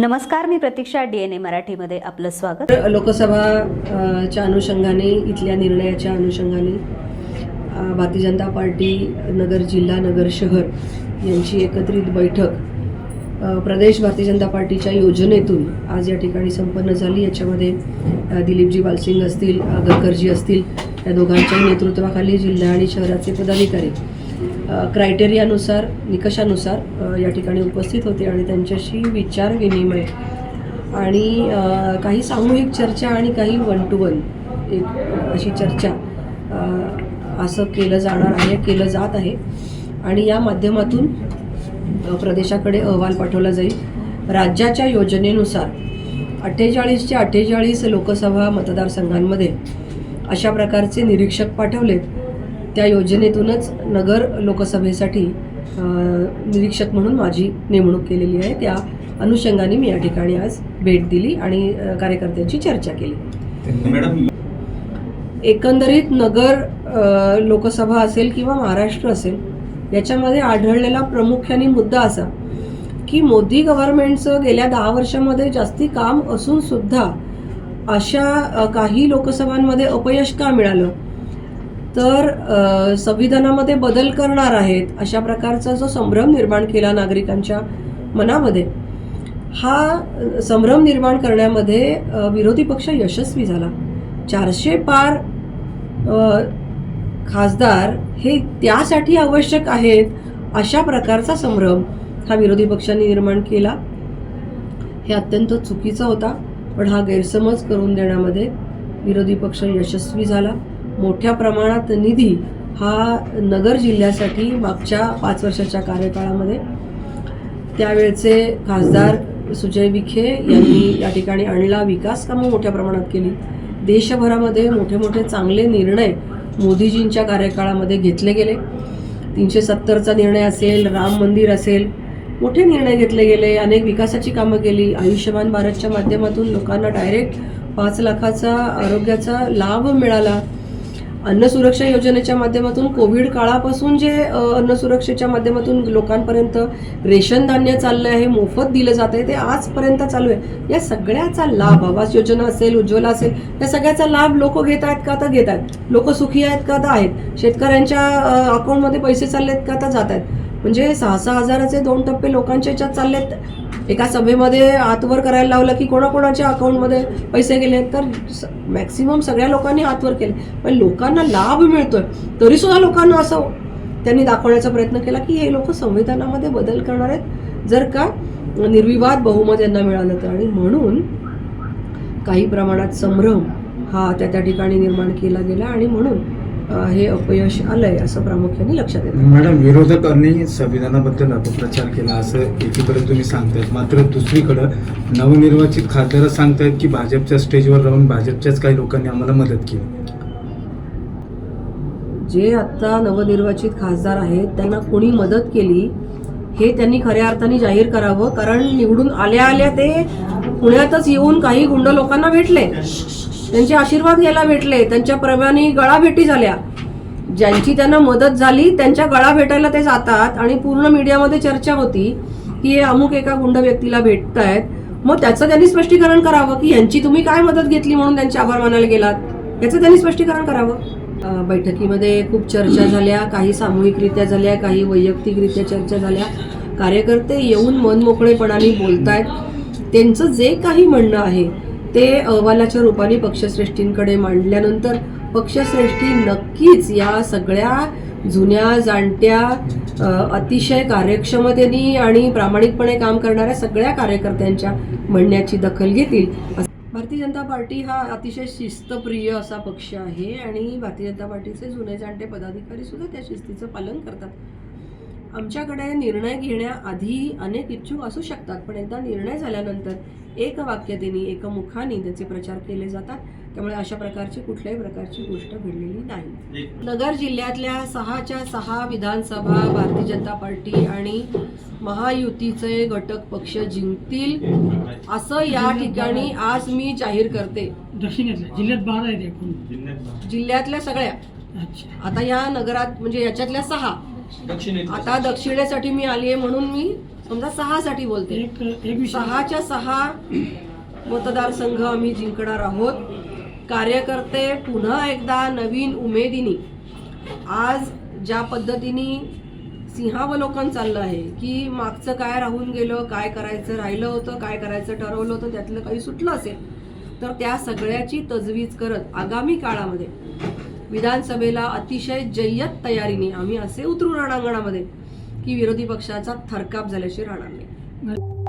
नमस्कार मी प्रतीक्षा D N A मराठीमध्ये आपलं स्वागत. लोकसभा च्या अनुषंगाने इथल्या निर्णयाच्या अनुषंगाने भारतीय जनता पार्टी नगर जिल्हा नगर शहर यांची एकत्रित बैठक प्रदेश भारतीय जनता पार्टीच्या योजनेतून आज या ठिकाणी संपन्न झाली. याच्यामध्ये दिलीपजी बालसिंग असतील गडकरजी असतील या दोघांच्या नेतृत्वाखाली जिल्हा आणि शहराचे पदाधिकारी क्रायटेरियानुसार निकषानुसार या ठिकाणी उपस्थित होते आणि त्यांच्याशी विचार विनिमय आणि काही सामूहिक चर्चा आणि काही वन टू वन एक अशी चर्चा असं केलं जाणार आहे केलं जात आहे. आणि या माध्यमातून प्रदेशाकडे अहवाल पाठवला जाईल. राज्याच्या योजनेनुसार अठ्ठेचाळीसच्या अठ्ठेचाळीस लोकसभा मतदारसंघांमध्ये अशा प्रकारचे निरीक्षक पाठवलेत. त्या योजनेतूनच नगर लोकसभेसाठी निरीक्षक म्हणून माझी नेमणूक केलेली आहे. त्या अनुषंगाने मी या ठिकाणी आज भेट दिली आणि कार्यकर्त्यांची चर्चा केली. मॅडम एकंदरीत नगर लोकसभा असेल किंवा महाराष्ट्र असेल याच्यामध्ये आढळलेला प्रामुख्याने मुद्दा असा की मोदी गव्हर्नमेंटचं गेल्या दहा वर्षामध्ये जास्ती काम असून सुद्धा अशा काही लोकसभांमध्ये अपयश का मिळालं? तर संविधानामध्ये बदल करणार आहेत अशा प्रकारचा जो संभ्रम निर्माण केला नागरिकांच्या मनामध्ये हा संभ्रम निर्माण करण्यामध्ये विरोधी पक्ष यशस्वी झाला. चारशे पार खासदार हे त्यासाठी आवश्यक आहेत अशा प्रकारचा संभ्रम हा विरोधी पक्षांनी निर्माण केला. हे अत्यंत चुकीचा होता पण हा गैरसमज करून देण्यामध्ये विरोधी पक्ष यशस्वी झाला. मोठ्या प्रमाणात निधी हा नगर जिल्ह्यासाठी मागच्या पाच वर्षाच्या कार्यकाळामध्ये. त्यावेळचे खासदार सुजय विखे यांनी या ठिकाणी आणला विकास कामं मोठ्या प्रमाणात केली. देशभरामध्ये मोठे मोठे चांगले निर्णय मोदीजींच्या कार्यकाळामध्ये घेतले गेले. तीनशे सत्तरचा निर्णय असेल राम मंदिर असेल मोठे निर्णय घेतले गेले अनेक विकासाची कामं केली. आयुष्यमान भारतच्या माध्यमातून लोकांना डायरेक्ट पाच लाखाचा आरोग्याचा लाभ मिळाला. अन्न सुरक्षा योजनेच्या माध्यमातून कोविड काळापासून जे अन्न सुरक्षेच्या माध्यमातून लोकांपर्यंत रेशन धान्य चाललं आहे मोफत दिलं जात आहे ते आजपर्यंत चालू आहे. या सगळ्याचा लाभ आवास योजना असेल उज्ज्वला असेल या सगळ्याचा लाभ लोक घेत आहेत का तर घेत आहेत. लोक सुखी आहेत का तर आहेत. शेतकऱ्यांच्या अकाउंटमध्ये पैसे आहेत का तर जात आहेत. म्हणजे सहा सहा हजाराचे दोन टप्पे लोकांच्या याच्यात चाललेत. एका सभेमध्ये आतवर करायला लावलं की कोणाकोणाच्या अकाउंटमध्ये पैसे गेले तर मॅक्सिमम सगळ्या लोकांनी हातवर केले. पण लोकांना लाभ मिळतोय. तरी सुद्धा लोकांना असं त्यांनी दाखवण्याचा प्रयत्न केला की हे लोक संविधानामध्ये बदल करणार आहेत. जर का निर्विवाद बहुमत यांना मिळालं तर. आणि म्हणून काही प्रमाणात संभ्रम हा त्या त्या ठिकाणी निर्माण केला गेला. आणि म्हणून हे अपयश आलंय असं प्रामुख्याने लक्षात येतं. मॅडम विरोधकांनी संविधानाबद्दल अपप्रचार केला असं एकीकडे तुम्ही सांगतायत. मात्र दुसरीकडं नवनिर्वाचित खासदार सांगतायत की भाजपच्या स्टेजवर राहून भाजपच्याच काही लोकांनी आम्हाला मदत केली. जे आत्ता नवनिर्वाचित खासदार आहेत त्यांना कोणी मदत केली हे त्यांनी खऱ्या अर्थाने जाहीर करावं कारण निवडून आल्या आल्या ते पुण्यातच येऊन काही गुंड लोकांना भेटले. त्यांचे आशीर्वाद घ्यायला भेटले त्यांच्या प्रमाणे गळा भेटी झाल्या. ज्यांची त्यांना मदत झाली त्यांच्या गळा भेटायला ते जातात आणि पूर्ण मीडियामध्ये चर्चा होती की हे अमुक एका गुंड व्यक्तीला भेटतायत. मग त्याचं त्यांनी स्पष्टीकरण करावं की यांची तुम्ही काय मदत घेतली म्हणून त्यांचे आभार मानायला गेलात? याचं त्यांनी स्पष्टीकरण करावं. बैठकीमध्ये खूप चर्चा झाल्या काही सामूहिकरित्या झाल्या काही वैयक्तिकरित्या चर्चा झाल्या. कार्यकर्ते येऊन मनमोकळेपणाने बोलतायत. त्यांचं जे काही म्हणणं आहे ते अहवालाच्या रूपाने पक्षश्रेष्ठींकडे मांडल्यानंतर पक्षश्रेष्ठी नक्कीच या सगळ्या जुन्या जाणत्या अतिशय कार्यक्षमतेने आणि प्रामाणिकपणे काम करणाऱ्या सगळ्या कार्यकर्त्यांच्या म्हणण्याची दखल घेतील. भारतीय जनता पार्टी हा अतिशय शिस्तप्रिय असा पक्ष आहे आणि भारतीय जनता पार्टीचे जुने जाणते पदाधिकारी सुद्धा त्या शिस्तीचं पालन करतात. आमच्याकडे निर्णय घेण्याआधी अनेक इच्छुक असू शकतात पण एकदा निर्णय झाल्यानंतर एक वाक्यतेने एक मुखाने त्याचे प्रचार केले जातात. त्यामुळे अशा प्रकारची कुठल्याही प्रकारची गोष्ट घडलेली नाही. नगर जिल्ह्यातल्या सहाच्या सहा विधानसभा भारतीय जनता पार्टी आणि महायुतीचे घटक पक्ष जिंकतील असं या ठिकाणी आज मी जाहीर करते. जिल्ह्यात बारा आहेत एकूण. जिल्ह्यातल्या सगळ्या. अच्छा. आता या नगरात म्हणजे याच्यातल्या सहा आता दक्षिणेसाठी मी आली आहे म्हणून मी समजा सहासाठी बोलते. एक एक विषय. सहाच्या सहा मतदारसंघ आम्ही जिंकणार आहोत. कार्यकर्ते पुन्हा एकदा नवीन उमेदीने. आज ज्या पद्धतीने सिंहावलोकन चाललं आहे की मागचं काय राहून गेलं काय करायचं राहिलं होतं काय करायचं ठरवलं होतं त्यातलं काही सुटलं असेल तर त्या सगळ्याची तजवीज करत आगामी काळामध्ये विधानसभेला अतिशय जय्यत तयारीने आम्ही असे उतरू रणांगणामध्ये की विरोधी पक्षाचा थरकाप झाल्याशिवाय राहणार नाही.